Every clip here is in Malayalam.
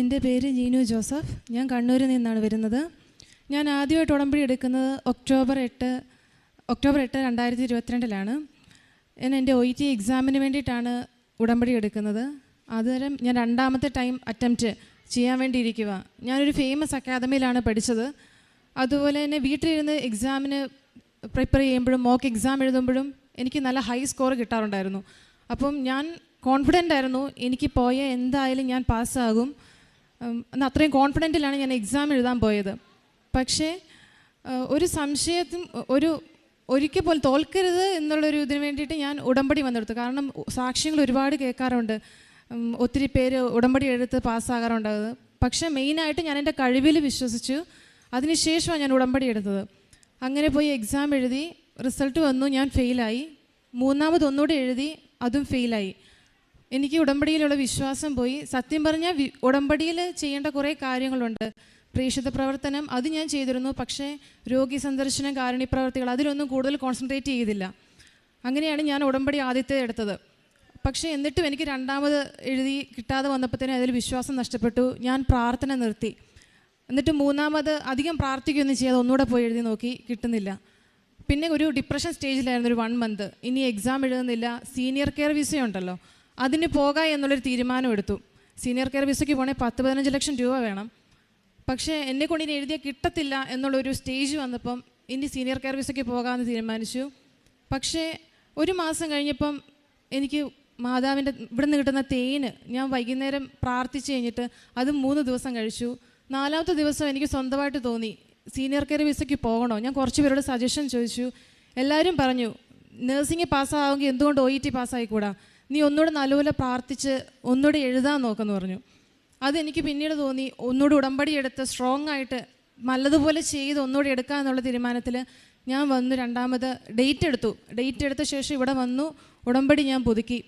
എന്റെ പേര് ജീനു ജോസഫ്. ഞാൻ കണ്ണൂരിൽ നിന്നാണ് വരുന്നത്. ഞാൻ ആദ്യമായിട്ട് ഉടമ്പടി എടുക്കുന്നത് ഒക്ടോബർ എട്ട് ഒക്ടോബർ എട്ട് രണ്ടായിരത്തി ഇരുപത്തിരണ്ടിലാണ് ഞാൻ എന്റെ ഒ ടി എക്സാമിന് വേണ്ടിയിട്ടാണ് ഉടമ്പടി എടുക്കുന്നത്. അതുവരെ ഞാൻ രണ്ടാമത്തെ ടൈം അറ്റംപ്റ്റ് ചെയ്യാൻ വേണ്ടി ഇരിക്കുക ഞാനൊരു ഫേമസ് അക്കാദമിയിലാണ് പഠിച്ചത്. അതുപോലെ തന്നെ വീട്ടിലിരുന്ന് എക്സാമിന് പ്രിപ്പയർ ചെയ്യുമ്പോഴും മോക്ക് എക്സാം എഴുതുമ്പോഴും എനിക്ക് നല്ല ഹൈ സ്കോർ കിട്ടാറുണ്ടായിരുന്നു. അപ്പം ഞാൻ കോൺഫിഡന്റ് ആയിരുന്നു എനിക്ക് പോയ എന്തായാലും ഞാൻ പാസ്സാകും ഉം, എന്ന് അത്രയും കോൺഫിഡന്റിലാണ് ഞാൻ എക്സാം എഴുതാൻ പോയത്. പക്ഷേ ഒരു സംശയത്തും ഒരു ഒരിക്കൽ പോലും തോൽക്കരുത് എന്നുള്ളൊരു ഇതിന് വേണ്ടിയിട്ട് ഞാൻ ഉടമ്പടി വന്നെടുത്തു. കാരണം സാക്ഷ്യങ്ങൾ ഒരുപാട് കേൾക്കാറുണ്ട്. ഒത്തിരി പേര് ഉടമ്പടി എടുത്ത് പാസ്സാകാറുണ്ടായത് പക്ഷേ മെയിനായിട്ട് ഞാൻ എന്റെ കഴിവിൽ വിശ്വസിച്ചു. അതിനുശേഷമാണ് ഞാൻ ഉടമ്പടി എടുത്തത്. അങ്ങനെ പോയി എക്സാം എഴുതി റിസൾട്ട് വന്നു ഞാൻ ഫെയിലായി മൂന്നാമത് ഒന്നുകൂടെ എഴുതി അതും ഫെയിലായി എനിക്ക് ഉടമ്പടിയിലുള്ള വിശ്വാസം പോയി. സത്യം പറഞ്ഞാൽ ഉടമ്പടിയിൽ ചെയ്യേണ്ട കുറേ കാര്യങ്ങളുണ്ട്. പ്രേക്ഷിത പ്രവർത്തനം അത് ഞാൻ ചെയ്തിരുന്നു. പക്ഷേ രോഗി സന്ദർശനം കാരുണ്യ പ്രവർത്തികൾ അതിലൊന്നും കൂടുതൽ കോൺസെൻട്രേറ്റ് ചെയ്തില്ല. അങ്ങനെയാണ് ഞാൻ ഉടമ്പടി ആദ്യത്തെ എടുത്തത്. പക്ഷേ എന്നിട്ടും എനിക്ക് രണ്ടാമത് എഴുതി കിട്ടാതെ വന്നപ്പോഴത്തേനും അതിൽ വിശ്വാസം നഷ്ടപ്പെട്ടു. ഞാൻ പ്രാർത്ഥന നിർത്തി. എന്നിട്ട് മൂന്നാമത് അധികം പ്രാർത്ഥിക്കുകയൊന്നും ചെയ്യാതെ ഒന്നുകൂടെ പോയി എഴുതി നോക്കി. കിട്ടുന്നില്ല. പിന്നെ ഒരു ഡിപ്രഷൻ സ്റ്റേജിലായിരുന്നു ഒരു വൺ മന്ത് ഇനി എക്സാം എഴുതുന്നില്ല. സീനിയർ കെയർ വിസ ഉണ്ടല്ലോ. അതിന് പോകാം എന്നുള്ളൊരു തീരുമാനം എടുത്തു സീനിയർ കെയർ വിസയ്ക്ക് പോകണമെങ്കിൽ പത്ത് പതിനഞ്ച് ലക്ഷം രൂപ വേണം. പക്ഷേ എന്നെ കൊണ്ട് ഇനി എഴുതിയാൽ കിട്ടത്തില്ല എന്നുള്ളൊരു സ്റ്റേജ് വന്നപ്പം ഇനി സീനിയർ കെയർ വിസയ്ക്ക് പോകാമെന്ന് തീരുമാനിച്ചു. പക്ഷേ ഒരു മാസം കഴിഞ്ഞപ്പം എനിക്ക് മാതാവിന്റെ ഇവിടെ നിന്ന് കിട്ടുന്ന തേന് ഞാൻ വൈകുന്നേരം പ്രാർത്ഥിച്ചു കഴിഞ്ഞിട്ട് അത് മൂന്ന് ദിവസം കഴിച്ചു. നാലാമത്തെ ദിവസം എനിക്ക് സ്വന്തമായിട്ട് തോന്നി സീനിയർ കെയർ വിസയ്ക്ക് പോകണോ? ഞാൻ കുറച്ച് പേരോട് സജഷൻ ചോദിച്ചു. എല്ലാവരും പറഞ്ഞു നഴ്സിംഗ് പാസ്സാവുമെങ്കിൽ എന്തുകൊണ്ട് ഒ ഇ ടി പാസ്സായിക്കൂടാ? നീ ഒന്നുകൂടെ നല്ലപോലെ പ്രാർത്ഥിച്ച് ഒന്നുകൂടെ എഴുതാൻ നോക്കെന്ന് പറഞ്ഞു. അതെനിക്ക് പിന്നീട് തോന്നി ഒന്നുകൂടെ ഉടമ്പടി എടുത്ത് സ്ട്രോങ് ആയിട്ട് നല്ലതുപോലെ ചെയ്ത് ഒന്നുകൂടെ എടുക്കുക എന്നുള്ള തീരുമാനത്തിൽ ഞാൻ വന്നു. രണ്ടാമത് ഡേറ്റ് എടുത്തു. ഡേറ്റ് എടുത്ത ശേഷം ഇവിടെ വന്നു. ഉടമ്പടി ഞാൻ പുതുക്കി.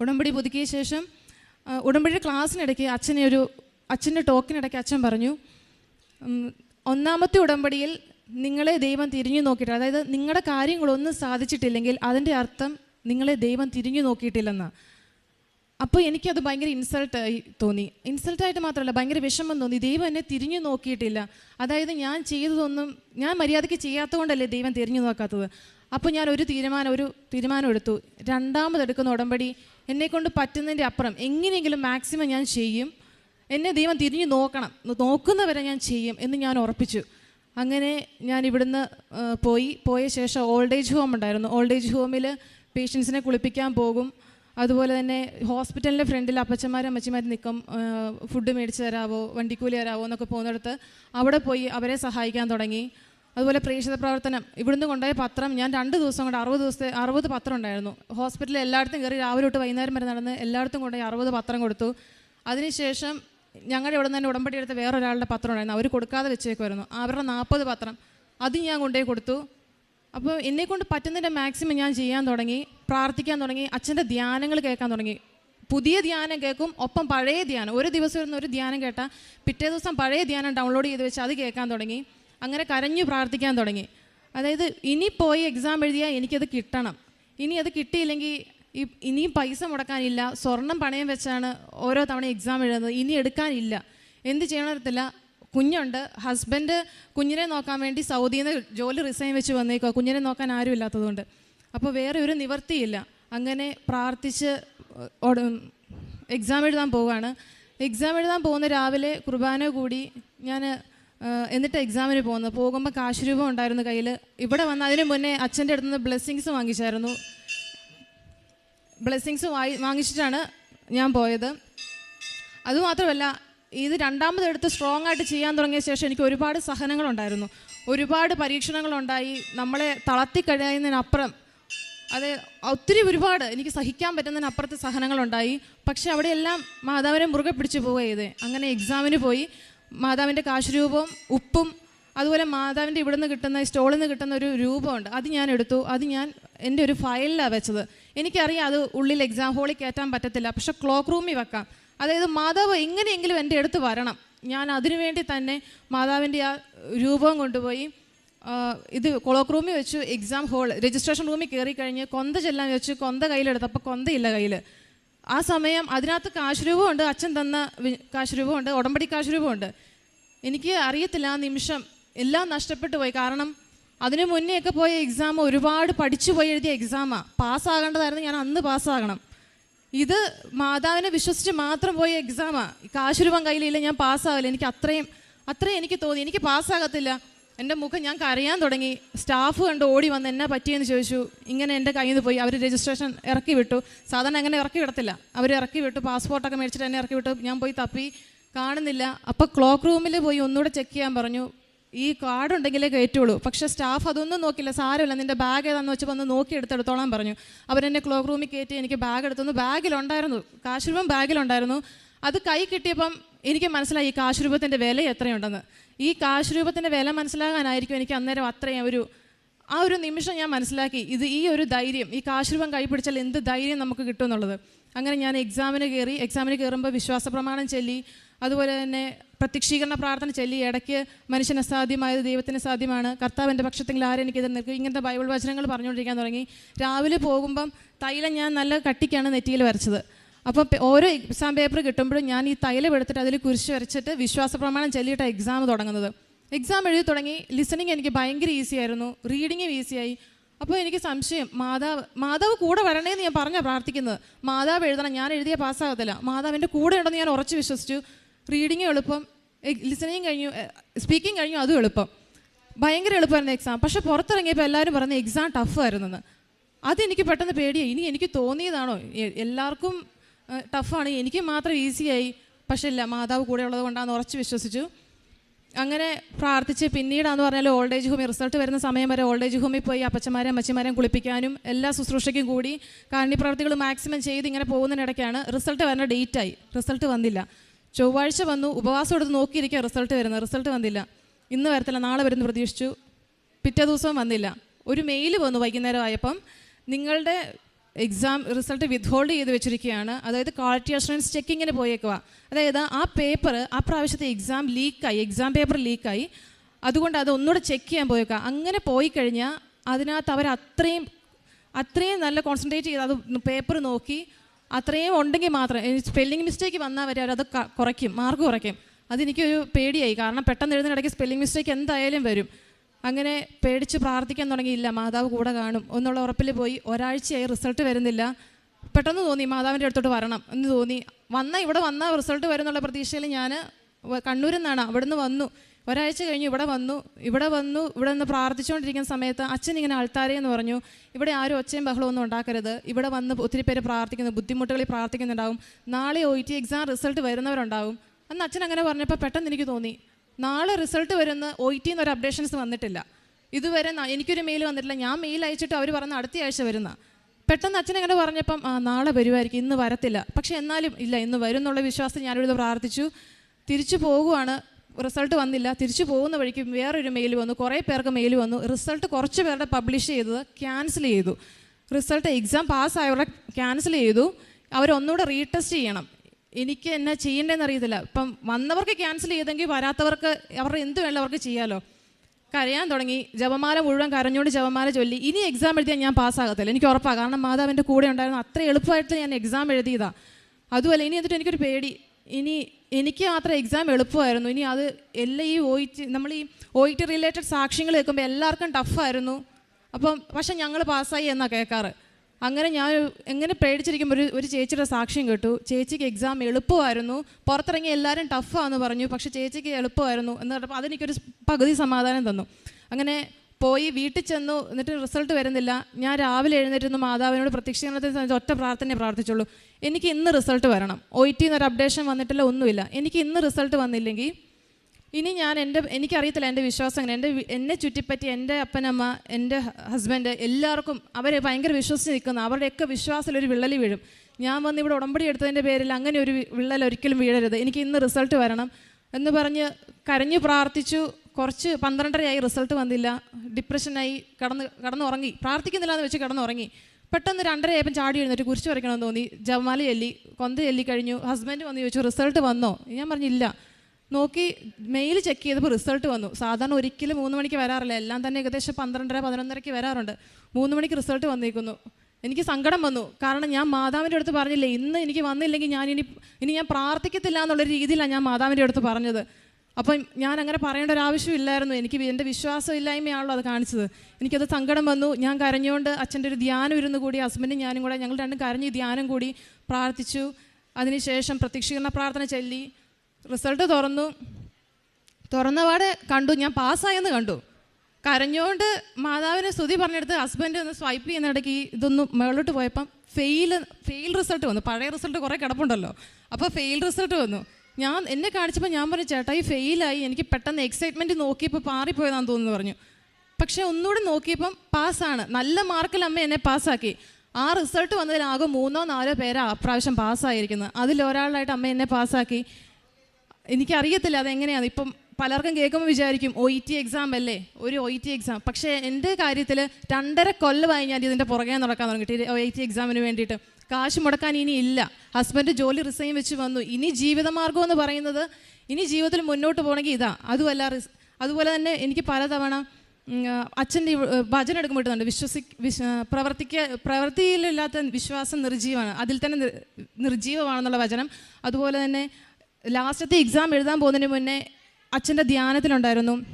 ഉടമ്പടി പുതുക്കിയ ശേഷം ഉടമ്പടിയുടെ ക്ലാസ്സിനിടയ്ക്ക് അച്ഛനെ ഒരു അച്ഛന്റെ ടോക്കിനിടയ്ക്ക് അച്ഛൻ പറഞ്ഞു ഒന്നാമത്തെ ഉടമ്പടിയിൽ നിങ്ങളെ ദൈവം തിരിഞ്ഞു നോക്കിയിട്ട് അതായത് നിങ്ങളുടെ കാര്യങ്ങളൊന്നും സാധിച്ചിട്ടില്ലെങ്കിൽ അതിന്റെ അർത്ഥം നിങ്ങളെ ദൈവം തിരിഞ്ഞു നോക്കിയിട്ടില്ലെന്ന്. അപ്പോൾ എനിക്കത് ഭയങ്കര ഇൻസൾട്ടായി തോന്നി. ഇൻസൾട്ടായിട്ട് മാത്രമല്ല ഭയങ്കര വിഷമം തോന്നി. ദൈവം എന്നെ തിരിഞ്ഞു നോക്കിയിട്ടില്ല. അതായത് ഞാൻ ചെയ്തതൊന്നും ഞാൻ മര്യാദയ്ക്ക് ചെയ്യാത്തതുകൊണ്ടല്ലേ ദൈവം തിരിഞ്ഞു നോക്കാത്തത്. അപ്പോൾ ഞാൻ ഒരു തീരുമാനം ഒരു തീരുമാനം എടുത്തു. രണ്ടാമതെടുക്കുന്ന ഉടമ്പടി എന്നെക്കൊണ്ട് പറ്റുന്നതിന്റെ അപ്പുറം എങ്ങനെയെങ്കിലും മാക്സിമം ഞാൻ ചെയ്യും. എന്നെ ദൈവം തിരിഞ്ഞു നോക്കണം. നോക്കുന്നവരെ ഞാൻ ചെയ്യും എന്ന് ഞാൻ ഉറപ്പിച്ചു. അങ്ങനെ ഞാൻ ഇവിടുന്ന് പോയി. പോയ ശേഷം ഓൾഡ് ഏജ് ഹോം ഉണ്ടായിരുന്നു. ഓൾഡ് ഏജ് ഹോമിൽ പേഷ്യൻസിനെ കുളിപ്പിക്കാൻ പോകും. അതുപോലെ തന്നെ ഹോസ്പിറ്റലിന്റെ ഫ്രണ്ടിൽ അപ്പച്ചന്മാരും അമ്മച്ചിമാരും നിൽക്കും. ഫുഡ് മേടിച്ച് തരാവോ വണ്ടിക്കൂലി തരാവോ എന്നൊക്കെ പോകുന്നിടത്ത് അവിടെ പോയി അവരെ സഹായിക്കാൻ തുടങ്ങി. അതുപോലെ പ്രേക്ഷിത പ്രവർത്തനം. ഇവിടുന്ന് കൊണ്ടുപോയ പത്രം ഞാൻ രണ്ട് ദിവസം കൊണ്ട് അറുപത് ദിവസത്തെ അറുപത് പത്രം ഉണ്ടായിരുന്നു. ഹോസ്പിറ്റലിൽ എല്ലായിടത്തും കയറി രാവിലെ തൊട്ട് വൈകുന്നേരം വരെ നടന്ന് എല്ലായിടത്തും കൊണ്ടുപോയി അറുപത് പത്രം കൊടുത്തു. അതിനുശേഷം ഞങ്ങളുടെ ഇവിടെ തന്നെ ഉടമ്പടി എടുത്ത വേറൊരാളുടെ പത്രം ഉണ്ടായിരുന്നു. അവർ കൊടുക്കാതെ വെച്ചേക്കുമായിരുന്നു അവരുടെ നാൽപ്പത് പത്രം അത് ഞാൻ കൊണ്ടുപോയി കൊടുത്തു. അപ്പോൾ എന്നെക്കൊണ്ട് പറ്റുന്നതിന്റെ മാക്സിമം ഞാൻ ചെയ്യാൻ തുടങ്ങി പ്രാർത്ഥിക്കാൻ തുടങ്ങി അച്ഛന്റെ ധ്യാനങ്ങൾ കേൾക്കാൻ തുടങ്ങി. പുതിയ ധ്യാനം കേൾക്കും ഒപ്പം പഴയ ധ്യാനം. ഒരു ദിവസം ഇരുന്ന് ഒരു ധ്യാനം കേട്ടാൽ പിറ്റേ ദിവസം പഴയ ധ്യാനം ഡൗൺലോഡ് ചെയ്ത് വെച്ച് അത് കേൾക്കാൻ തുടങ്ങി. അങ്ങനെ കരഞ്ഞു പ്രാർത്ഥിക്കാൻ തുടങ്ങി. അതായത് ഇനി പോയി എക്സാം എഴുതിയാൽ എനിക്കത് കിട്ടണം. ഇനി അത് കിട്ടിയില്ലെങ്കിൽ ഈ ഇനിയും പൈസ മുടക്കാനില്ല. സ്വർണം പണയം വെച്ചാണ് ഓരോ തവണ എക്സാം എഴുതുന്നത്. ഇനി എടുക്കാനില്ല. എന്ത് ചെയ്യണമെന്നറിയത്തില്ല കുഞ്ഞുണ്ട്. ഹസ്ബൻഡ് കുഞ്ഞിനെ നോക്കാൻ വേണ്ടി സൗദിയിൽ നിന്ന് ജോലി റിസൈൻ വെച്ച് വന്നേക്കുക കുഞ്ഞിനെ നോക്കാൻ ആരും ഇല്ലാത്തതുകൊണ്ട്. അപ്പോൾ വേറെ ഒരു നിവർത്തിയില്ല. അങ്ങനെ പ്രാർത്ഥിച്ച് എക്സാം എഴുതാൻ പോവുകയാണ്. എക്സാം എഴുതാൻ പോകുന്ന രാവിലെ കുർബാന കൂടി ഞാൻ എന്നിട്ട് എക്സാമിന് പോകുന്നു. പോകുമ്പോൾ കാശ് രൂപം ഉണ്ടായിരുന്നു കയ്യിൽ ഇവിടെ വന്ന് അതിന് മുന്നേ അച്ഛന്റെ അടുത്ത് നിന്ന് ബ്ലെസ്സിങ്സ് വാങ്ങിച്ചായിരുന്നു. ബ്ലെസ്സിങ്സ് വാങ്ങിച്ചിട്ടാണ് ഞാൻ പോയത്. അതുമാത്രമല്ല ഇത് രണ്ടാമത് എടുത്ത് സ്ട്രോങ് ആയിട്ട് ചെയ്യാൻ തുടങ്ങിയ ശേഷം എനിക്ക് ഒരുപാട് സഹനങ്ങളുണ്ടായിരുന്നു. ഒരുപാട് പരീക്ഷണങ്ങളുണ്ടായി. നമ്മളെ തളർത്തി കഴിയുന്നതിനപ്പുറം അത് ഒത്തിരി ഒരുപാട് എനിക്ക് സഹിക്കാൻ പറ്റുന്നതിനപ്പുറത്ത് സഹനങ്ങളുണ്ടായി. പക്ഷെ അവിടെയെല്ലാം മാതാവിനെ മുറുകെ പിടിച്ചു പോവുക അങ്ങനെ എക്സാമിന് പോയി. മാതാവിന്റെ കാശുരൂപവും ഉപ്പും അതുപോലെ മാതാവിന്റെ ഇവിടുന്ന് കിട്ടുന്ന സ്റ്റോളിൽ നിന്ന് കിട്ടുന്ന ഒരു രൂപമുണ്ട്. അത് ഞാൻ എടുത്തു. അത് ഞാൻ എന്റെ ഒരു ഫയലിലാണ് വെച്ചത്. എനിക്കറിയാം അത് ഉള്ളിൽ എക്സാം ഹോളിൽ കയറ്റാൻ പറ്റത്തില്ല. പക്ഷെ ക്ലോക്ക് റൂമിൽ വെക്കാം. അതായത് മാതാവ് എങ്ങനെയെങ്കിലും എന്റെ അടുത്ത് വരണം. ഞാൻ അതിനുവേണ്ടി തന്നെ മാതാവിന്റെ ആ രൂപം കൊണ്ടുപോയി ഇത് കൊളോക്ക് റൂമിൽ വെച്ചു എക്സാം ഹോൾ രജിസ്ട്രേഷൻ റൂമിൽ കയറി കഴിഞ്ഞ് കൊന്ത ചെല്ലാൻ വെച്ച് കൊന്ത കയ്യിലെടുത്തപ്പോൾ കൊന്തയില്ല കയ്യിൽ ആ സമയം അതിനകത്ത് കാശ് രൂപമുണ്ട് അച്ഛൻ തന്ന വി- കാശ് രൂപമുണ്ട് ഉടമ്പടി കാശ് രൂപമുണ്ട് എനിക്ക് അറിയത്തില്ല ആ നിമിഷം എല്ലാം നഷ്ടപ്പെട്ടു പോയി. കാരണം അതിനു മുന്നേ ഒക്കെ പോയ എക്സാം ഒരുപാട് പഠിച്ചു പോയി എഴുതിയ എക്സാമാണ് പാസ്സാകേണ്ടതായിരുന്നു ഞാൻ അന്ന് പാസ്സാകണം ഇത് മാതാവിനെ വിശ്വസിച്ച് മാത്രം പോയ എക്സാമാണ് കാശ് രൂപം കയ്യിലില്ല ഞാൻ പാസ്സാവില്ല. എനിക്ക് അത്രയും അത്രയും എനിക്ക് തോന്നി. എനിക്ക് പാസ്സാകത്തില്ല. എന്റെ മുഖം ഞാൻ കരയാൻ തുടങ്ങി. സ്റ്റാഫ് കണ്ട് ഓടി വന്ന് എന്നാ പറ്റിയെന്ന് ചോദിച്ചു. ഇങ്ങനെ എന്റെ കയ്യിൽ നിന്ന് പോയി. അവർ രജിസ്ട്രേഷൻ ഇറക്കി വിട്ടു. സാധാരണ അങ്ങനെ ഇറക്കി വിടത്തില്ല. അവർ ഇറക്കി വിട്ടു. പാസ്പോർട്ടൊക്കെ മേടിച്ചിട്ട് എന്നെ ഇറക്കി വിട്ടു. ഞാൻ പോയി തപ്പി. കാണുന്നില്ല. അപ്പോൾ ക്ലോക്ക് റൂമിൽ പോയി ഒന്നുകൂടെ ചെക്ക് ചെയ്യാൻ പറഞ്ഞു. ഈ കാർഡ് ഉണ്ടെങ്കിലേ കയറ്റുള്ളൂ. പക്ഷേ സ്റ്റാഫ് അതൊന്നും നോക്കില്ല സാരമില്ല. നിന്റെ ബാഗ് ഏതാണെന്ന് വെച്ചപ്പോൾ ഒന്ന് നോക്കി എടുത്തെടുത്തോളാൻ പറഞ്ഞു. അവരെന്നെ ക്ലോക്ക് റൂമിൽ കയറ്റി എനിക്ക് ബാഗ് എടുത്തു ബാഗിലുണ്ടായിരുന്നു കാശ് രൂപം ബാഗിലുണ്ടായിരുന്നു അത് കൈ കിട്ടിയപ്പം എനിക്ക് മനസ്സിലായി ഈ കാശ് രൂപത്തിന്റെ വില എത്രയുണ്ടെന്ന്. ഈ കാശ് രൂപത്തിന്റെ വില മനസ്സിലാകാനായിരിക്കും എനിക്ക് അന്നേരം അത്രയും ഒരു ആ ഒരു നിമിഷം ഞാൻ മനസ്സിലാക്കി. ഇത് ഈ ഒരു ധൈര്യം ഈ കാശുരൂപം കൈപ്പിടിച്ചാൽ എന്ത് ധൈര്യം നമുക്ക് കിട്ടും എന്നുള്ളത്. അങ്ങനെ ഞാൻ എക്സാമിന് കയറി എക്സാമിന് കയറുമ്പോൾ വിശ്വാസ പ്രമാണം ചൊല്ലി അതുപോലെ തന്നെ പ്രത്യക്ഷീകരണ പ്രാർത്ഥന ചൊല്ലി ഇടയ്ക്ക് മനുഷ്യന് അസാധ്യമായത് ദൈവത്തിന് സാധ്യമാണ്. കർത്താവ് എന്റെ പക്ഷത്തെങ്കിൽ ആരും എനിക്ക് എതിർ നിൽക്കും ഇങ്ങനത്തെ ബൈബിൾ വചനങ്ങൾ പറഞ്ഞുകൊണ്ടിരിക്കാൻ തുടങ്ങി. രാവിലെ പോകുമ്പം തൈലം ഞാൻ നല്ല കട്ടിക്കാണ് നെറ്റിയിൽ വരച്ചത്. അപ്പോൾ ഓരോ എക്സാം പേപ്പർ കിട്ടുമ്പോഴും ഞാൻ ഈ തൈലം എടുത്തിട്ട് അതിൽ കുരിശ് വരച്ചിട്ട് വിശ്വാസ പ്രമാണം ചൊല്ലിയിട്ട് എക്സാം തുടങ്ങുന്നത്. എക്സാം എഴുതി തുടങ്ങി. ലിസണിങ് എനിക്ക് ഭയങ്കര ഈസി ആയിരുന്നു. റീഡിങ്ങും ഈസിയായി അപ്പോൾ എനിക്ക് സംശയം മാതാവ് മാതാവ് കൂടെ വരണേന്ന് ഞാൻ പറഞ്ഞാൽ പ്രാർത്ഥിക്കുന്നത്. മാതാവ് എഴുതണം. ഞാൻ എഴുതിയ പാസ്സാകത്തില്ല. മാതാവിന്റെ കൂടെ ഉണ്ടെന്ന് ഞാൻ ഉറച്ച് വിശ്വസിച്ചു. റീഡിങ് എളുപ്പം ലിസണിങ് കഴിഞ്ഞു സ്പീക്കിംഗ് കഴിഞ്ഞു അതും എളുപ്പം. ഭയങ്കര എളുപ്പമായിരുന്നു എക്സാം പക്ഷെ പുറത്തിറങ്ങിയപ്പോൾ എല്ലാവരും പറഞ്ഞ എക്സാം ടഫ് ആയിരുന്നെന്ന്. അതെനിക്ക് പെട്ടെന്ന് പേടിയായി. ഇനി എനിക്ക് തോന്നിയതാണോ? എല്ലാവർക്കും ടഫാണ് എനിക്ക് മാത്രം ഈസിയായി പക്ഷെ ഇല്ല മാതാവ് കൂടെ ഉള്ളത് കൊണ്ടാന്ന് ഉറച്ച് വിശ്വസിച്ചു. അങ്ങനെ പ്രാർത്ഥിച്ച് പിന്നീടാന്ന് പറഞ്ഞാൽ ഓൾഡ് ഏജ് ഹോമിൽ റിസൾട്ട് വരുന്ന സമയം വരെ ഓൾഡ് ഏജ് ഹോമിൽ പോയി അപ്പച്ചമാരെയും അമ്മച്ചിമാരെയും കുളിപ്പിക്കാനും എല്ലാ ശുശ്രൂഷയ്ക്കും കൂടി കാരണി പ്രവർത്തികൾ മാക്സിമം ചെയ്ത് ഇങ്ങനെ പോകുന്നതിനിടയ്ക്കാണ് റിസൾട്ട് വരുന്ന ഡേറ്റായി റിസൾട്ട് വന്നില്ല. ചൊവ്വാഴ്ച വന്നു ഉപവാസം എടുത്ത് നോക്കിയിരിക്കുക റിസൾട്ട് വരുന്നത്. റിസൾട്ട് വന്നില്ല. ഇന്ന് വരത്തില്ല നാളെ വരുന്നു പ്രതീക്ഷിച്ചു. പിറ്റേ ദിവസം വന്നില്ല. ഒരു മെയിൽ വന്നു വൈകുന്നേരം ആയപ്പം നിങ്ങളുടെ എക്സാം റിസൾട്ട് വിത്ത്ഹോൾഡ് ചെയ്ത് വെച്ചിരിക്കുകയാണ്. അതായത് ക്വാളിറ്റി അഷുറൻസ് ചെക്കിങ്ങിന് പോയേക്കുക അതായത് ആ പേപ്പർ ആ പ്രാവശ്യത്തെ എക്സാം ലീക്കായി എക്സാം പേപ്പർ ലീക്കായി അതുകൊണ്ട് അത് ഒന്നുകൂടെ ചെക്ക് ചെയ്യാൻ പോയേക്കുക അങ്ങനെ പോയി കഴിഞ്ഞാൽ അതിനകത്ത് അവർ അത്രയും അത്രയും നല്ല കോൺസെൻട്രേറ്റ് ചെയ്ത് അത് പേപ്പർ നോക്കി അത്രയും ഉണ്ടെങ്കിൽ മാത്രം. സ്പെല്ലിംഗ് മിസ്റ്റേക്ക് വന്നാൽ വരെ അവരത് കുറയ്ക്കും മാർക്ക് കുറയ്ക്കും. അതെനിക്കൊരു പേടിയായി. കാരണം പെട്ടെന്ന് എഴുതുന്നിടയ്ക്ക് സ്പെല്ലിംഗ് മിസ്റ്റേക്ക് എന്തായാലും വരും. അങ്ങനെ പേടിച്ച് പ്രാർത്ഥിക്കാൻ തുടങ്ങിയില്ല. മാതാവ് കൂടെ കാണും. എന്നുള്ള ഉറപ്പിൽ പോയി ഒരാഴ്ചയായി റിസൾട്ട് വരുന്നില്ല. പെട്ടെന്ന് തോന്നി മാതാവിന്റെ അടുത്തോട്ട് വരണം എന്ന് തോന്നി. വന്ന ഇവിടെ വന്ന റിസൾട്ട് വരുന്നുള്ള പ്രതീക്ഷയിൽ ഞാൻ കണ്ണൂരിൽ നിന്നാണ്. അവിടുന്ന് വന്നു. ഒരാഴ്ച കഴിഞ്ഞ് ഇവിടെ വന്നു ഇവിടെ വന്നു ഇവിടെ നിന്ന് പ്രാർത്ഥിച്ചുകൊണ്ടിരിക്കുന്ന സമയത്ത് അച്ഛൻ ഇങ്ങനെ ആൾത്താരെ എന്ന് പറഞ്ഞു ഇവിടെ ആരും ഒച്ചയും ബഹളവും ഒന്നും ഉണ്ടാക്കരുത് ഇവിടെ വന്ന് ഒത്തിരി പേര് പ്രാർത്ഥിക്കുന്നു ബുദ്ധിമുട്ടുകളിൽ പ്രാർത്ഥിക്കുന്നുണ്ടാവും നാളെ ഒ ടി എക്സാം റിസൾട്ട് വരുന്നവരുണ്ടാവും. അന്ന് അച്ഛൻ അങ്ങനെ പറഞ്ഞപ്പോൾ പെട്ടെന്ന് എനിക്ക് തോന്നി നാളെ റിസൾട്ട് വരുന്ന ഒ ടി എന്നൊരു അപ്ഡേഷൻസ് വന്നിട്ടില്ല. ഇതുവരെ എനിക്കൊരു മെയിൽ വന്നിട്ടില്ല ഞാൻ മെയിൽ അയച്ചിട്ട് അവർ പറഞ്ഞ അടുത്ത ആഴ്ച വരുന്ന. പെട്ടെന്ന് അച്ഛൻ അങ്ങനെ പറഞ്ഞപ്പം ആ നാളെ വരുമായിരിക്കും ഇന്ന് വരത്തില്ല. പക്ഷെ എന്നാലും ഇല്ല ഇന്ന് വരും എന്നുള്ള വിശ്വാസം ഞാനിവിടെ പ്രാർത്ഥിച്ചു. തിരിച്ചു പോകുവാണ്. റിസൾട്ട് വന്നില്ല. തിരിച്ചു പോകുന്ന വഴിക്ക് വേറൊരു മെയിൽ വന്നു. കുറേ പേർക്ക് മെയിൽ വന്നു. റിസൾട്ട് കുറച്ച് പേരുടെ പബ്ലിഷ് ചെയ്തത് ക്യാൻസൽ ചെയ്തു. റിസൾട്ട് എക്സാം പാസ്സായവരുടെ ക്യാൻസൽ ചെയ്തു. അവരൊന്നുകൂടെ റീടെസ്റ്റ് ചെയ്യണം. എനിക്ക് എന്നെ ചെയ്യേണ്ടതെന്ന് അറിയത്തില്ല. ഇപ്പം വന്നവർക്ക് ക്യാൻസൽ ചെയ്തെങ്കിൽ വരാത്തവർക്ക് അവരുടെ എന്ത് വേണം അവർക്ക് ചെയ്യാമല്ലോ കരയാൻ തുടങ്ങി. ജപമാല മുഴുവൻ കരഞ്ഞുകൊണ്ട് ജപമാല ചൊല്ലി. ഇനി എക്സാം എഴുതിയാൽ ഞാൻ പാസ്സാകത്തില്ല എനിക്ക് ഉറപ്പാണ് കാരണം മാതാവിന്റെ കൂടെ ഉണ്ടായിരുന്നു അത്ര എളുപ്പമായിട്ട് ഞാൻ എക്സാം എഴുതിയതാണ് അതുമല്ല ഇനി എന്നിട്ട് എനിക്കൊരു പേടി. ഇനി എനിക്ക് മാത്രം എക്സാം എളുപ്പമായിരുന്നു. ഇനി അത് എല്ലാം ഈ ഓയിറ്റ് നമ്മൾ ഈ ടി റിലേറ്റഡ് സാക്ഷ്യങ്ങൾ കേൾക്കുമ്പോൾ എല്ലാവർക്കും ടഫായിരുന്നു അപ്പം പക്ഷെ ഞങ്ങൾ പാസ്സായി എന്നാണ് കേൾക്കാറ്. അങ്ങനെ ഞാൻ എങ്ങനെ പേടിച്ചിരിക്കുമ്പോൾ ഒരു ഒരു ചേച്ചിയുടെ സാക്ഷ്യം കേട്ടു. ചേച്ചിക്ക് എക്സാം എളുപ്പമായിരുന്നു. പുറത്തിറങ്ങി എല്ലാവരും ടഫാന്ന് പറഞ്ഞു. പക്ഷെ ചേച്ചിക്ക് എളുപ്പമായിരുന്നു എന്ന് പറഞ്ഞപ്പോൾ അതെനിക്കൊരു പകുതി സമാധാനം തന്നു. അങ്ങനെ പോയി വീട്ടിൽ ചെന്നു എന്നിട്ട് റിസൾട്ട് വരുന്നില്ല. ഞാൻ രാവിലെ എഴുന്നേറ്റ് മാതാവിനോട് പ്രത്യക്ഷീകരണത്തിൽ സമയത്ത് ഒറ്റ പ്രാർത്ഥന പ്രാർത്ഥിച്ചുള്ളൂ. എനിക്ക് ഇന്ന് റിസൾട്ട് വരണം. ഒ ടി എന്നൊരു അപ്ഡേഷൻ വന്നിട്ടില്ല ഒന്നുമില്ല. എനിക്ക് ഇന്ന് റിസൾട്ട് വന്നില്ലെങ്കിൽ ഇനി ഞാൻ എന്റെ എനിക്കറിയത്തില്ല എന്റെ വിശ്വാസം അങ്ങനെ എന്റെ എന്നെ ചുറ്റിപ്പറ്റി എന്റെ അപ്പനമ്മ എന്റെ ഹസ്ബൻഡ് എല്ലാവർക്കും അവരെ ഭയങ്കര വിശ്വസിച്ച് നിൽക്കുന്ന. അവരുടെയൊക്കെ വിശ്വാസത്തിൽ ഒരു വിള്ളൽ വീഴും. ഞാൻ വന്ന് ഇവിടെ ഉടമ്പടി എടുത്തതിന്റെ പേരിൽ അങ്ങനെ ഒരു വിള്ളൽ ഒരിക്കലും വീഴരുത്. എനിക്ക് ഇന്ന് റിസൾട്ട് വരണം എന്ന് പറഞ്ഞ് കരഞ്ഞു പ്രാർത്ഥിച്ചു. കുറച്ച് പന്ത്രണ്ടരയായി റിസൾട്ട് വന്നില്ല. ഡിപ്രഷനായി കടന്ന് കടന്നുറങ്ങി. പ്രാർത്ഥിക്കുന്നില്ല എന്ന് വെച്ച് കടന്നുറങ്ങി. പെട്ടെന്ന് രണ്ടരയായപ്പം ചാടി എഴുന്നേറ്റ് കുരിശ് വരയ്ക്കണമെന്ന് തോന്നി. ജമാല എല്ലി കൊന്ത എല്ലി കഴിഞ്ഞു. ഹസ്ബൻഡ് വന്ന് ചോദിച്ചു റിസൾട്ട് വന്നോ? ഞാൻ പറഞ്ഞില്ല നോക്കി മെയിൽ ചെക്ക് ചെയ്തപ്പോൾ റിസൾട്ട് വന്നു. സാധാരണ ഒരിക്കലും മൂന്ന് മണിക്ക് വരാറില്ല. എല്ലാം തന്നെ ഏകദേശം പന്ത്രണ്ടര പതിനൊന്നരയ്ക്ക് വരാറുണ്ട്. മൂന്ന് മണിക്ക് റിസൾട്ട് വന്നിരിക്കുന്നു എനിക്ക് സങ്കടം വന്നു. കാരണം ഞാൻ മാതാവിന്റെ അടുത്ത് പറഞ്ഞില്ലേ ഇന്ന് എനിക്ക് വന്നില്ലെങ്കിൽ ഞാൻ ഇനി ഇനി ഞാൻ പ്രാർത്ഥിക്കത്തില്ല എന്നുള്ള രീതിയിലാണ് ഞാൻ മാതാവിന്റെ അടുത്ത് പറഞ്ഞത്. അപ്പം ഞാൻ അങ്ങനെ പറയേണ്ട ഒരു ആവശ്യമില്ലായിരുന്നു. എനിക്ക് എന്റെ വിശ്വാസമില്ലായ്മയാണല്ലോ അത് കാണിച്ചത്. എനിക്കത് സങ്കടം വന്നു. ഞാൻ കരഞ്ഞുകൊണ്ട് അച്ഛന്റെ ഒരു ധ്യാനം ഇരുന്ന് കൂടി ഹസ്ബൻഡും ഞാനും കൂടെ ഞങ്ങൾ രണ്ടും കരഞ്ഞ് ധ്യാനം കൂടി പ്രാർത്ഥിച്ചു. അതിനുശേഷം പ്രത്യക്ഷീകരണ പ്രാർത്ഥന ചൊല്ലി. റിസൾട്ട് തുറന്നു. തുറന്നപാടെ കണ്ടു. ഞാൻ പാസ്സായെന്ന് കണ്ടു. കരഞ്ഞുകൊണ്ട് മാതാവിനെ സ്തുതി പറഞ്ഞെടുത്ത് ഹസ്ബൻഡ് ഒന്ന് സ്വൈപ്പ് ചെയ്യുന്നിടയ്ക്ക് ഇടയ്ക്ക് ഇതൊന്ന് മുകളിലോട്ട് പോയപ്പം ഫെയിൽ ഫെയിൽ റിസൾട്ട് വന്നു. പഴയ റിസൾട്ട് കുറേ കിടപ്പുണ്ടല്ലോ. അപ്പോൾ ഫെയിൽ റിസൾട്ട് വന്നു. ഞാൻ എന്നെ കാണിച്ചപ്പോൾ ഞാൻ പറഞ്ഞു ചേട്ടാ ഈ ഫെയിലായി എനിക്ക് പെട്ടെന്ന് എക്സൈറ്റ്മെന്റ് നോക്കിയപ്പോൾ പാറിപ്പോയതാന്ന് തോന്നുന്നു പറഞ്ഞു. പക്ഷേ ഒന്നുകൂടെ നോക്കിയപ്പം പാസ്സാണ് നല്ല മാർക്കിൽ അമ്മ എന്നെ പാസ്സാക്കി ആ റിസൾട്ട് വന്നതിൽ ആകെ മൂന്നോ നാലോ പേരാ അപ്രാവശ്യം പാസ്സായിരിക്കുന്നത് അതിലൊരാളായിട്ട് അമ്മ എന്നെ പാസ്സാക്കി എനിക്കറിയത്തില്ല അതെങ്ങനെയാണ് ഇപ്പം പലർക്കും കേൾക്കുമ്പോൾ വിചാരിക്കും ഒ ഇ ടി എക്സാം അല്ലേ? ഒരു ഒ ഇ ടി എക്സാം പക്ഷേ എന്റെ കാര്യത്തിൽ രണ്ടര കൊല്ലമായി ഞാൻ ഇതിന്റെ പുറകെ നടക്കാൻ തുടങ്ങിയിട്ട് ഒ ഇ ടി എക്സാമിന് വേണ്ടിയിട്ട്. കാശ് മുടക്കാൻ ഇനി ഇല്ല. ഹസ്ബൻഡ് ജോലി റിസൈൻ വെച്ച് വന്നു. ഇനി ജീവിതമാർഗം എന്ന് പറയുന്നത് ഇനി ജീവിതത്തിൽ മുന്നോട്ട് പോകണമെങ്കിൽ ഇതാ. അതുമല്ല അതുപോലെ തന്നെ എനിക്ക് പലതവണ അച്ഛന്റെ ഭജന എടുക്കുമ്പോൾ വിശ്വസി വിശ്വ പ്രവർത്തിക്ക പ്രവൃത്തിയിലില്ലാത്ത വിശ്വാസം നിർജീവമാണ്. അതിൽ തന്നെ നിർ- നിർജീവമാണെന്നുള്ള വചനം. അതുപോലെ തന്നെ ലാസ്റ്റത്തെ എക്സാം എഴുതാൻ പോകുന്നതിന് മുന്നേ അച്ഛന്റെ ധ്യാനത്തിലുണ്ടായിരുന്നു.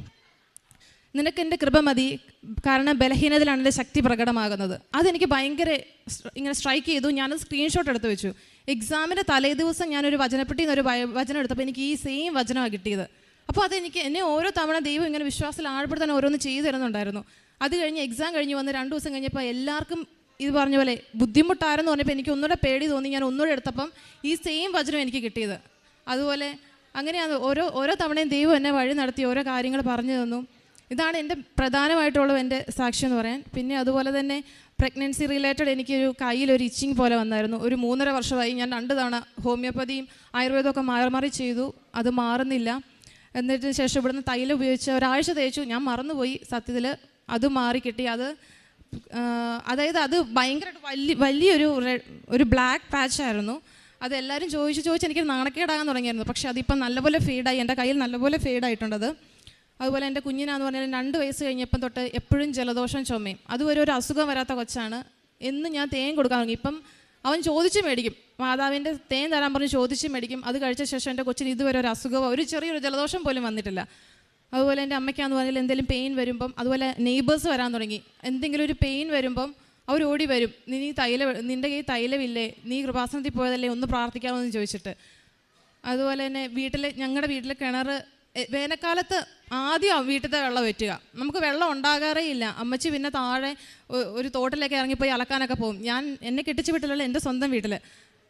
നിനക്ക് എന്റെ കൃപ മതി. കാരണം ബലഹീനതയിലാണ് എന്റെ ശക്തി പ്രകടമാകുന്നത്. അതെനിക്ക് ഭയങ്കര ഇങ്ങനെ സ്ട്രൈക്ക് ചെയ്തു. ഞാനത് സ്ക്രീൻഷോട്ട് എടുത്ത് വെച്ചു. എക്സാമിന്റെ തലേ ദിവസം ഞാനൊരു ഒരു വയ- വചനം എടുത്തപ്പോൾ എനിക്ക് ഈ സെയിം വചനമാണ് കിട്ടിയത്. അപ്പോൾ അതെനിക്ക് എന്നെ ഓരോ തവണ ദൈവം ഇങ്ങനെ വിശ്വാസത്തിൽ ആഴപ്പെടുത്താൻ ഓരോന്ന് ചെയ്തു തരുന്നുണ്ടായിരുന്നു. അത് കഴിഞ്ഞ് എക്സാം കഴിഞ്ഞ് വന്ന് രണ്ട് ദിവസം കഴിഞ്ഞപ്പോൾ എല്ലാവർക്കും ഇത് പറഞ്ഞ പോലെ ബുദ്ധിമുട്ടായിരുന്നു പറഞ്ഞപ്പോൾ എനിക്ക് ഒന്നുകൂടെ പേടി തോന്നി. ഞാൻ ഒന്നുകൂടെ എടുത്തപ്പം ഈ സെയിം വചനം എനിക്ക് കിട്ടിയത്. അതുപോലെ അങ്ങനെയാണ് ഓരോ ഓരോ തവണയും ദൈവം എന്നെ വഴി നടത്തി ഓരോ കാര്യങ്ങൾ പറഞ്ഞു തന്നു. ഇതാണ് എന്റെ പ്രധാനമായിട്ടുള്ള എന്റെ സാക്ഷ്യം എന്ന് പറയാൻ. പിന്നെ അതുപോലെ തന്നെ പ്രഗ്നൻസി റിലേറ്റഡ് എനിക്കൊരു കയ്യിലൊരു ഇച്ചിങ് പോലെ വന്നായിരുന്നു. ഒരു മൂന്നര വർഷമായി ഞാൻ രണ്ട് തവണ ഹോമിയോപ്പതിയും ആയുർവേദമൊക്കെ മാറി മാറി ചെയ്തു. അത് മാറുന്നില്ല. എന്നിട്ട് ശേഷം ഇവിടുന്ന് തൈലം ഉപയോഗിച്ച് ഒരാഴ്ച തേച്ചു. ഞാൻ മറന്നുപോയി സത്യത്തിൽ. അത് മാറി കിട്ടി. അത് അതായത് അത് ഭയങ്കരമായിട്ട് വലിയ വലിയൊരു ഒരു ബ്ലാക്ക് പാച്ച് ആയിരുന്നു. അത് എല്ലാവരും ചോദിച്ച് ചോദിച്ച് എനിക്ക് നാണക്കേടാകാൻ തുടങ്ങിയായിരുന്നു. പക്ഷേ അതിപ്പം നല്ലപോലെ ഫീഡായി. എന്റെ കയ്യിൽ നല്ലപോലെ ഫീഡായിട്ടുണ്ടത് അതുപോലെ എന്റെ കുഞ്ഞിനാന്ന് പറഞ്ഞാൽ രണ്ട് വയസ്സ് കഴിഞ്ഞപ്പം തൊട്ട് എപ്പോഴും ജലദോഷം ചുമയും. അതുവരെ ഒരു അസുഖം വരാത്ത കൊച്ചാണ്. എന്ന് ഞാൻ തേൻ കൊടുക്കാൻ തുടങ്ങി. ഇപ്പം അവൻ ചോദിച്ച് മേടിക്കും. മാതാവിന്റെ തേൻ തരാൻ പറഞ്ഞ് ചോദിച്ച് മേടിക്കും. അത് കഴിച്ച ശേഷം എന്റെ കൊച്ചിന് ഇതുവരെ ഒരു അസുഖമോ ഒരു ചെറിയൊരു ജലദോഷം പോലും വന്നിട്ടില്ല. അതുപോലെ എന്റെ അമ്മയ്ക്കാന്ന് പറഞ്ഞാൽ എന്തെങ്കിലും പെയിൻ വരുമ്പം അതുപോലെ നെയ്ബേഴ്സ് വരാൻ തുടങ്ങി. എന്തെങ്കിലും ഒരു പെയിൻ വരുമ്പം അവർ ഓടി വരും. നീ തൈല നിന്റെ കയ്യിൽ തൈലമില്ലേ? നീ കൃപാസനത്തിൽ പോയതല്ലേ? ഒന്ന് പ്രാർത്ഥിക്കാമോ? എന്ന് ചോദിച്ചിട്ട്. അതുപോലെ തന്നെ വീട്ടിൽ ഞങ്ങളുടെ വീട്ടിലെ കിണർ വേനൽക്കാലത്ത് ആദ്യം വീട്ടിലത്തെ വെള്ളം വറ്റുക. നമുക്ക് വെള്ളം ഉണ്ടാകാറേ ഇല്ല. അമ്മച്ചി പിന്നെ താഴെ ഒരു തോട്ടിലേക്ക് ഇറങ്ങിപ്പോയി അലക്കാനൊക്കെ പോകും. ഞാൻ എന്നെ കെട്ടിച്ച് വീട്ടിലുള്ള എന്റെ സ്വന്തം വീട്ടിൽ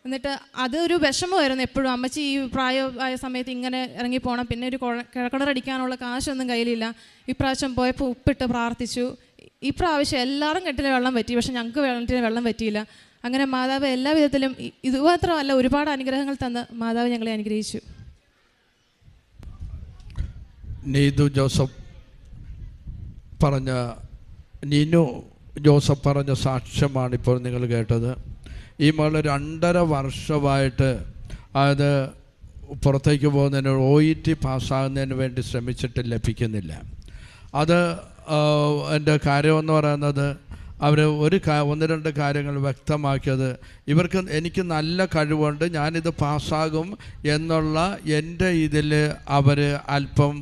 എന്നിട്ട് അതൊരു വിഷമമായിരുന്നു എപ്പോഴും. അമ്മച്ചി ഈ പ്രായമായ സമയത്ത് ഇങ്ങനെ ഇറങ്ങി പോകണം പിന്നെ ഒരു കുഴ- കിഴക്കിണറടിക്കാനുള്ള കാശൊന്നും കയ്യിലില്ല. ഇപ്രാവശ്യം പോയപ്പോൾ ഉപ്പിട്ട് പ്രാർത്ഥിച്ചു. ഇപ്രാവശ്യം എല്ലാവരും കെട്ടിലെ വെള്ളം പറ്റി പക്ഷെ ഞങ്ങൾക്ക് വെള്ളത്തിന് വെള്ളം പറ്റിയില്ല അങ്ങനെ മാതാവ് എല്ലാ വിധത്തിലും ഇതുമാത്രമല്ല ഒരുപാട് അനുഗ്രഹങ്ങൾ തന്ന് മാതാവ് ഞങ്ങളെ അനുഗ്രഹിച്ചു. നീതു ജോസഫ് പറഞ്ഞ നീനു ജോസഫ് പറഞ്ഞ സാക്ഷ്യമാണ് ഇപ്പോൾ നിങ്ങൾ കേട്ടത്. ഈ മകൾ രണ്ടര വർഷമായിട്ട് അത് പുറത്തേക്ക് പോകുന്നതിന് ഒ ഇ ടി പാസ്സാകുന്നതിന് വേണ്ടി ശ്രമിച്ചിട്ട് ലഭിക്കുന്നില്ല. അത് എന്റെ കാര്യമെന്ന് പറയുന്നത് അവർ ഒരു ഒന്ന് രണ്ട് കാര്യങ്ങൾ വ്യക്തമാക്കിയത്. ഇവർക്ക് എനിക്ക് നല്ല കഴിവുണ്ട് ഞാനിത് പാസ്സാകും എന്നുള്ള എന്റെ ഇതിൽ അവർ അല്പം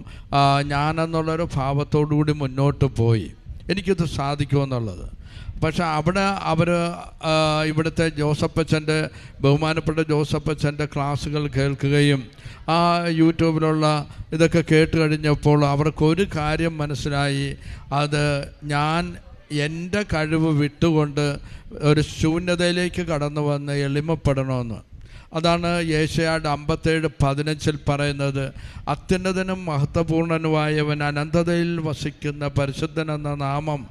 ഞാനെന്നുള്ളൊരു ഭാവത്തോടു കൂടി മുന്നോട്ട് പോയി. എനിക്കിത് സാധിക്കുമെന്നുള്ളത്. പക്ഷെ അവിടെ അവർ ഇവിടുത്തെ ജോസഫച്ചന്റെ ബഹുമാനപ്പെട്ട ജോസഫച്ചന്റെ ക്ലാസ്സുകൾ കേൾക്കുകയും ആ യൂട്യൂബിലുള്ള ഇതൊക്കെ കേട്ട് കഴിഞ്ഞപ്പോൾ അവർക്കൊരു കാര്യം മനസ്സിലായി. അത് ഞാൻ എന്റെ കഴിവ് വിട്ടുകൊണ്ട് ഒരു ശൂന്യതയിലേക്ക് കടന്നു വന്ന് എളിമപ്പെടണമെന്ന്. അതാണ് ഏഷ്യാട് അമ്പത്തേഴ് പതിനഞ്ചിൽ പറയുന്നത് അത്യുന്നതനും മഹത്വപൂർണനുമായവൻ അനന്തതയിൽ വസിക്കുന്ന പരിശുദ്ധൻ എന്ന നാമം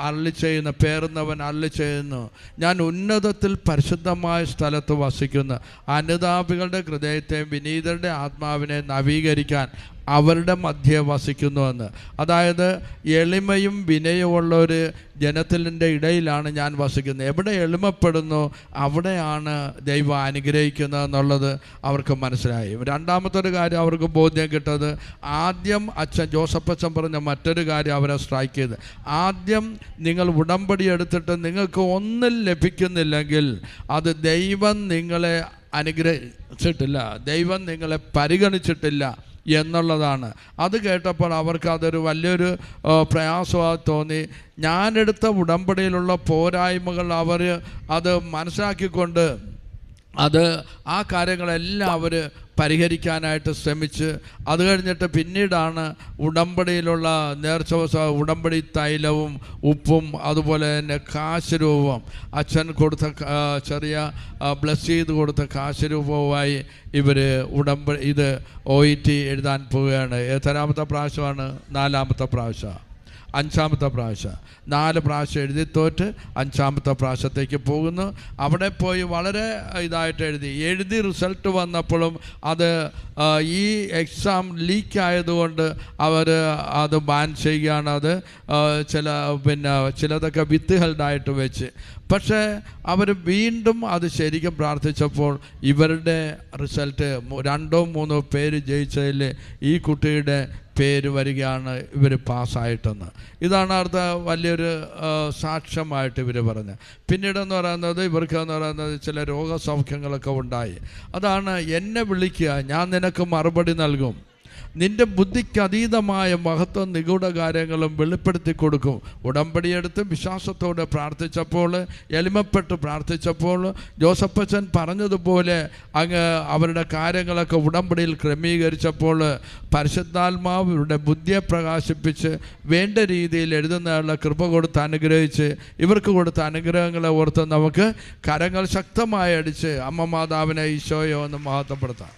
അള്ളി ചെയ്യുന്ന പേർന്നവൻ അള്ളി ചെയ്യുന്നു. ഞാൻ ഉന്നതത്തിൽ പരിശുദ്ധമായ സ്ഥലത്ത് വസിക്കുന്നു. അനുതാപികളുടെ ഹൃദയത്തെയും വിനീതരുടെ ആത്മാവിനെ നവീകരിക്കാൻ അവരുടെ മധ്യേ വസിക്കുന്നുവെന്ന്. അതായത് എളിമയും വിനയമുള്ള ഒരു ജനത്തിന്റെ ഇടയിലാണ് ഞാൻ വസിക്കുന്നത്. എവിടെ എളിമപ്പെടുന്നു അവിടെയാണ് ദൈവം അനുഗ്രഹിക്കുന്നത് എന്നുള്ളത് അവർക്ക് മനസ്സിലായി. രണ്ടാമത്തെ ഒരു കാര്യം അവർക്ക് ബോധ്യം കിട്ടത് ആദ്യം അച്ഛൻ ജോസഫ് അച്ഛൻ പറഞ്ഞ മറ്റൊരു കാര്യം അവരെ സ്ട്രൈക്ക് ചെയ്ത്. ആദ്യം നിങ്ങൾ ഉടമ്പടി എടുത്തിട്ട് നിങ്ങൾക്ക് ഒന്നും ലഭിക്കുന്നില്ലെങ്കിൽ അത് ദൈവം നിങ്ങളെ അനുഗ്രഹിച്ചിട്ടില്ല ദൈവം നിങ്ങളെ പരിഗണിച്ചിട്ടില്ല. എന്നുള്ളതാണ്. അത് കേട്ടപ്പോൾ അവർക്ക് അതൊരു വലിയൊരു പ്രയാസമായി തോന്നി. ഞാനെടുത്ത ഉടമ്പടിയിലുള്ള പോരായ്മകൾ അവർ അത് മനസ്സിലാക്കിക്കൊണ്ട് അത് ആ കാര്യങ്ങളെല്ലാം അവർ പരിഹരിക്കാനായിട്ട് ശ്രമിച്ച് അത് കഴിഞ്ഞിട്ട് പിന്നീടാണ് ഉടമ്പടിയിലുള്ള നേർച്ച ഉടമ്പടി തൈലവും ഉപ്പും അതുപോലെ തന്നെ കാശരൂപം അച്ഛൻ കൊടുത്ത ചെറിയ ബ്ലസ് ചെയ്ത് കൊടുത്ത കാശരൂപവുമായി ഇവർ ഉടമ്പടി ഇത് ഒ ഇ ടി എഴുതാൻ പോവുകയാണ്. എത്രാമത്തെ പ്രാവശ്യമാണ് നാലാമത്തെ പ്രാവശ്യം. അഞ്ചാമത്തെ പ്രാവശ്യം. നാല് പ്രാവശ്യം എഴുതി തോറ്റ് അഞ്ചാമത്തെ പ്രാവശ്യത്തേക്ക് പോകുന്നു. അവിടെ പോയി വളരെ ഇതായിട്ട് എഴുതി. എഴുതി റിസൾട്ട് വന്നപ്പോഴും അത് ഈ എക്സാം ലീക്ക് ആയതുകൊണ്ട് അവർ അത് ബാൻ ചെയ്യുകയാണ്. അത് ചില പിന്നെ ചിലതൊക്കെ വിത്ത് ഹെൽഡായിട്ട് വെച്ച്. പക്ഷേ അവർ വീണ്ടും അത് ശരിക്കും പ്രാർത്ഥിച്ചപ്പോൾ ഇവരുടെ റിസൾട്ട് രണ്ടോ മൂന്നോ പേര് ജയിച്ചതിൽ ഈ കുട്ടിയുടെ പേര് വരികയാണ് ഇവർ പാസ്സായിട്ടെന്ന്. ഇതാണ് അടുത്ത വലിയൊരു സാക്ഷ്യമായിട്ട് ഇവർ പറഞ്ഞത്. പിന്നീടെന്ന് പറയുന്നത് ഇവർക്ക് എന്ന് പറയുന്നത് ചില രോഗസൗഖ്യങ്ങളൊക്കെ ഉണ്ടായി. അതാണ് എന്നെ വിളിക്കുക ഞാൻ നിനക്ക് മറുപടി നൽകും. നിന്റെ ബുദ്ധിക്ക് അതീതമായ മഹത്വം നിഗൂഢ കാര്യങ്ങളും വെളിപ്പെടുത്തി കൊടുക്കും. ഉടമ്പടിയെടുത്ത് വിശ്വാസത്തോടെ പ്രാർത്ഥിച്ചപ്പോൾ എളിമപ്പെട്ട് പ്രാർത്ഥിച്ചപ്പോൾ ജോസഫച്ചൻ പറഞ്ഞതുപോലെ അങ്ങ് അവരുടെ കാര്യങ്ങളൊക്കെ ഉടമ്പടിയിൽ ക്രമീകരിച്ചപ്പോൾ പരിശുദ്ധാത്മാവ് ഇവരുടെ ബുദ്ധിയെ പ്രകാശിപ്പിച്ച് വേണ്ട രീതിയിൽ എഴുതുന്നതിനുള്ള കൃപ കൊടുത്ത് അനുഗ്രഹിച്ച് ഇവർക്ക് കൊടുത്ത അനുഗ്രഹങ്ങളെ ഓർത്ത് നമുക്ക് കരങ്ങൾ ശക്തമായി അടിച്ച് അമ്മ മാതാവിനെ ഈശോയോ എന്ന് മഹത്വപ്പെടുത്താം.